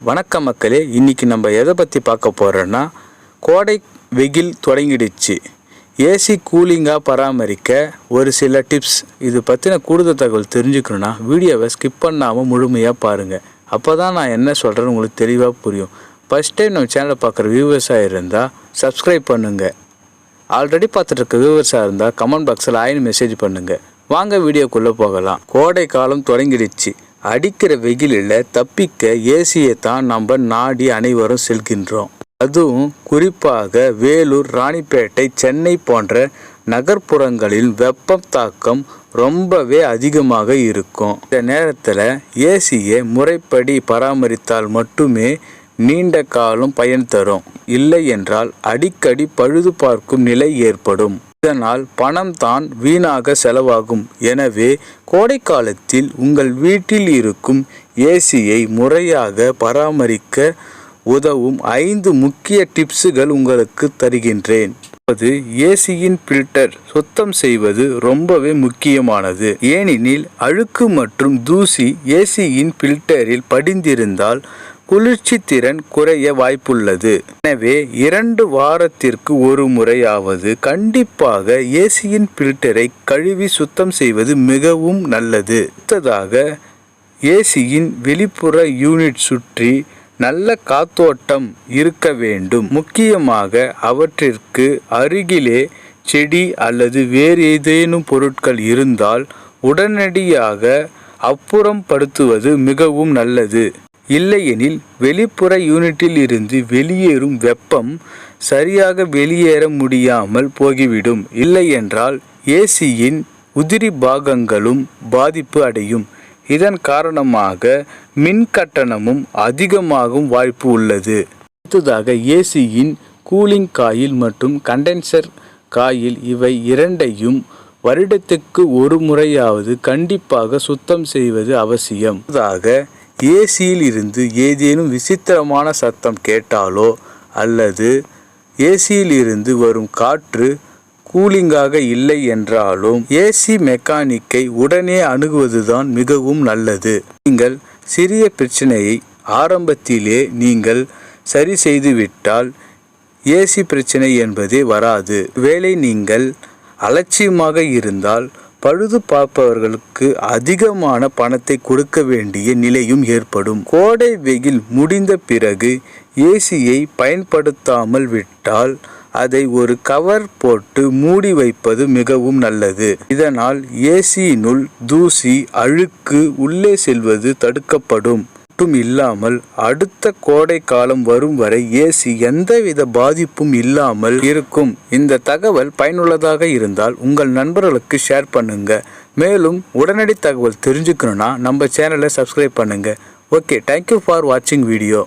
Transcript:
வணக்கம் மக்களே இன்னைக்கு நம்ம எதை பற்றி பார்க்க போகிறோன்னா கோடை வெயில் தொடங்கிடுச்சு. ஏசி கூலிங்காக பராமரிக்க ஒரு சில டிப்ஸ் இது பற்றின கூடுதல் தகவல் தெரிஞ்சுக்கணுன்னா வீடியோவை ஸ்கிப் பண்ணாமல் முழுமையாக பாருங்கள் அப்போ தான் நான் என்ன சொல்கிறேன்னு உங்களுக்கு தெளிவாக புரியும். ஃபஸ்ட் டைம் நம்ம சேனலை பார்க்குற வியூவர்ஸாக இருந்தால் சப்ஸ்கிரைப் பண்ணுங்கள் ஆல்ரெடி பார்த்துட்டு இருக்க வியூவர்ஸாக இருந்தால் கமெண்ட் பாக்ஸில் ஆயின் மெசேஜ் பண்ணுங்கள் வாங்க வீடியோக்குள்ளே போகலாம். கோடை காலம் தொடங்கிடுச்சு. அடிக்கிற வெயிலில் தப்பிக்க ஏசியை தான் நம்ம நாடி அனைவரும் செல்கின்றோம். அதுவும் குறிப்பாக வேலூர் ராணிப்பேட்டை சென்னை போன்ற நகர்ப்புறங்களில் வெப்பம் தாக்கம் ரொம்பவே அதிகமாக இருக்கும். இந்த நேரத்தில் ஏசியை முறைப்படி பராமரித்தால் மட்டுமே நீண்ட காலம் பயன் தரும். இல்லை என்றால் அடிக்கடி பழுது பார்க்கும் நிலை ஏற்படும். இதனால் பணம் தான் வீணாக செலவாகும். எனவே கோடைக்காலத்தில் உங்கள் வீட்டில் இருக்கும் ஏசியை முறையாக பராமரிக்க உதவும் ஐந்து முக்கிய டிப்ஸுகள் உங்களுக்கு தருகின்றேன். அதாவது ஏசியின் பில்டர் சுத்தம் செய்வது ரொம்பவே முக்கியமானது. ஏனெனில் அழுக்கு மற்றும் தூசி ஏசியின் பில்டரில் படிந்திருந்தால் குளிர்ச்சி திறன் குறைய வாய்ப்புள்ளது. எனவே இரண்டு வாரத்திற்கு ஒரு முறையாவது கண்டிப்பாக ஏசியின் பில்டரை கழுவி சுத்தம் செய்வது மிகவும் நல்லது. அடுத்ததாக ஏசியின் வெளிப்புற யூனிட் சுற்றி நல்ல காத்தோட்டம் இருக்க வேண்டும். முக்கியமாக அவற்றிற்கு அருகிலே செடி அல்லது வேறு ஏதேனும் பொருட்கள் இருந்தால் உடனடியாக அப்புறம் படுத்துவது மிகவும் நல்லது. இல்லையெனில் வெளிப்புற யூனிட்டில் இருந்து வெளியேறும் வெப்பம் சரியாக வெளியேற முடியாமல் போகிவிடும். இல்லையென்றால் ஏசியின் உதிரி பாகங்களும் பாதிப்பு அடையும். இதன் காரணமாக மின் கட்டணமும் அதிகமாகும் வாய்ப்பு உள்ளது. அடுத்ததாக ஏசியின் கூலிங் காயில் மற்றும் கண்டென்சர் காயில் இவை இரண்டையும் வருடத்துக்கு ஒரு முறையாவது கண்டிப்பாக சுத்தம் செய்வது அவசியம். அதாக ஏசியில் இருந்து ஏதேனும் விசித்திரமான சத்தம் கேட்டாலோ அல்லது ஏசியில் இருந்து வரும் காற்று கூலிங்காக இல்லை என்றாலும் ஏசி மெக்கானிக்கை உடனே அணுகுவதுதான் மிகவும் நல்லது. நீங்கள் சிறிய பிரச்சனையை ஆரம்பத்திலே நீங்கள் சரி செய்துவிட்டால் ஏசி பிரச்சனை என்பதே வராது. வேலை நீங்கள் அலட்சியமாக இருந்தால் பழுது பார்ப்பவர்களுக்கு அதிகமான பணத்தை கொடுக்க வேண்டிய நிலையும் ஏற்படும். கோடை வெயில் முடிந்த பிறகு ஏசியை பயன்படுத்தாமல் விட்டால் அதை ஒரு கவர் போட்டு மூடி வைப்பது மிகவும் நல்லது. இதனால் ஏசியினுள் தூசி அழுக்கு உள்ளே செல்வது தடுக்கப்படும். மட்டும் இல்லாமல் அடுத்த கோடை காலம் வரும் வரை ஏசி எந்தவித பாதிப்பும் இல்லாமல் இருக்கும். இந்த தகவல் பயனுள்ளதாக இருந்தால் உங்கள் நண்பர்களுக்கு ஷேர் பண்ணுங்க. மேலும் உடனடி தகவல் தெரிஞ்சுக்கணுன்னா நம்ம சேனலை சப்ஸ்கிரைப் பண்ணுங்க. ஓகே தேங்க்யூ ஃபார் வாட்சிங் வீடியோ